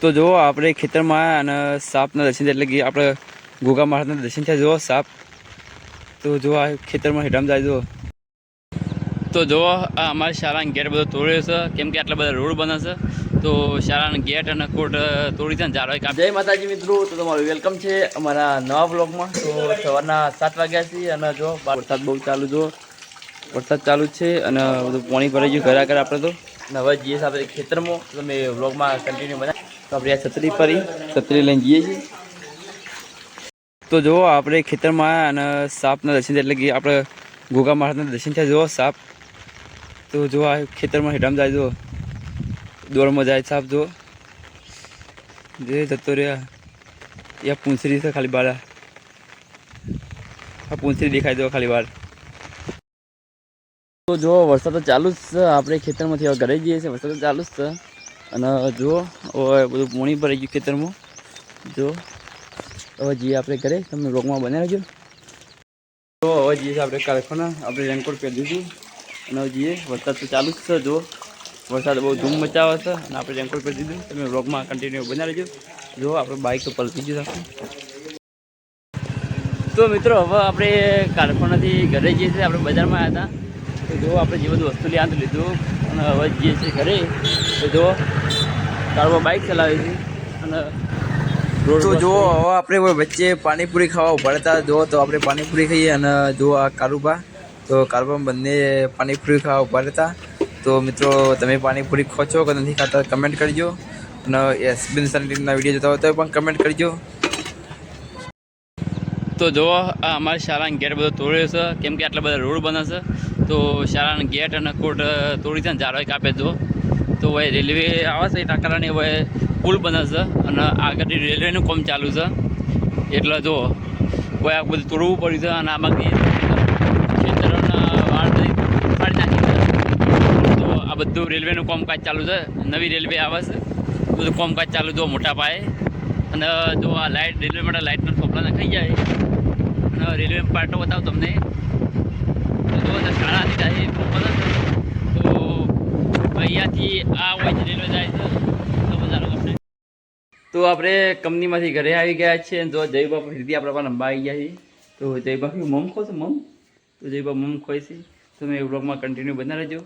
તો જુઓ, આપણે ખેતરમાં અને સાપના દર્શન એટલે કે આપણે ગોગા મહારાજના દર્શન થયા. જુઓ, સાપ. તો જુઓ, આ ખેતરમાં હેઠામાં જાય જુઓ. તો જુઓ, આ અમારી શાળાના ગેટ બધો તોડ્યો છે. કેમ કે આટલા બધા રોડ બને છે. તો શાળાના ગેટ અને કોટ તોડી છે ને જાળો કામ જય માતાજી મિત્રો, તો તમારું વેલકમ છે અમારા નવા બ્લોગમાં તો સવારના સાત વાગ્યા છે અને જો વરસાદ બહુ ચાલુ જુઓ. વરસાદ ચાલુ છે અને બધું પાણી ભરાઈ ગયું ઘરે આગળ આપણે તો. અને હવે જઈએ આપણે ખેતરમાં તમે વ્લોગમાં કન્ટિન્યુ બનાવ. તો આપણે છત્રી ફરી. છત્રી લઈને જઈએ છીએ. તો જુઓ, આપણે ખેતરમાં અને સાપના દર્શન એટલે કે આપણે ગોગા મહારાજના દર્શન થયા. જુઓ, સાપ. તો જુઓ, આ ખેતરમાં હેઠામાં જાય, જુઓ. દોડમાં જાય સાપ, જુઓ. જે જતો રહ્યા. એ પૂંછરી છે ખાલી બાળા. આ પૂંછરી દેખાય દો ખાલી વાર તો જો વરસાદ તો ચાલુ જ છે. આપણે ખેતરમાંથી હવે ઘરે જઈએ છીએ. વરસાદ તો ચાલુ જ છે. અને જુઓ, હવે બધું પોણી ભરાઈ ગયું ખેતરમાં. જો હવે જઈએ આપણે ઘરે તમે બ્લોગમાં બને રહેજો તો હવે જઈએ આપણે કારખાના, આપણે રેનકોટ પહેરી દીધું અને હવે જઈએ વરસાદ તો ચાલુ જ છે જો વરસાદ બહુ ધૂમ મચાવે છે અને આપણે રેનકોટ પહેરી દીધું તમે બ્લોગમાં કન્ટિન્યુ બના રહેજો જો આપણે બાઇક તો પલટી ગયું આખું તો મિત્રો, હવે આપણે કારખાનાથી ઘરે જઈએ છીએ, આપણે બજારમાં આવ્યા હતા. તો જો આપણે જે બધું વસ્તુ લ્યાંત લીધું અને હવે જઈએ છીએ ઘરે તો જો કારમાં બાઇક ચલાવે છે અને તો જો હવે આપણે વચ્ચે પાણીપુરી ખાવા ઊભા હતા જો તો આપણે પાણીપુરી ખાઈએ અને જો આ કારુબા તો કારુબા બંને પાણીપુરી ખાવા ઉભાડતા તો મિત્રો તમે પાણીપુરી ખો છો કે નથી ખાતા કમેન્ટ કરજો. અને એસબીન સનટીના વીડિયો જોતા હોય તો પણ કમેન્ટ કરજો. તો જુઓ, આ અમારી શાળાના ગેટ બધો તોડ્યો છે. કેમ કે આટલા બધા રોડ બને છે. તો શાળાના ગેટ અને કોટ તોડી છે ને જાળો કાપે જો તો હવે રેલવે આવે છે એ કારણે હવે પુલ બને છે અને આગળથી રેલવેનું કામ ચાલુ છે. એટલે જો કોઈ આ બધું તોડવું પડ્યું છે અને આમાંથી ખેતરોના તો આ બધું રેલવેનું કામકાજ ચાલુ છે. નવી રેલવે આવે છે. બધું કામકાજ ચાલુ જો મોટા પાયે. અને જો આ લાઇટ રેલવે માટે લાઇટના થોપલા નખાઈ જાય. રેલવે પાર્ટો બતાવું તમને. તો જાય છે. તો અહીંયાથી આ હોય છે, રેલવે જાય તો બધા લોકો આપણે તો આપણે કંપનીમાંથી ઘરે આવી ગયા અને જો જય બાપુ સીધી આપણા પાસે નંબર આવી ગયા છે. તો જય બાપુ મમ ખો છો, મમ? તો જય બાપુ મમ ખોઈ છે. તમે એ બ્લોગમાં કન્ટિન્યુ બના રહેજો.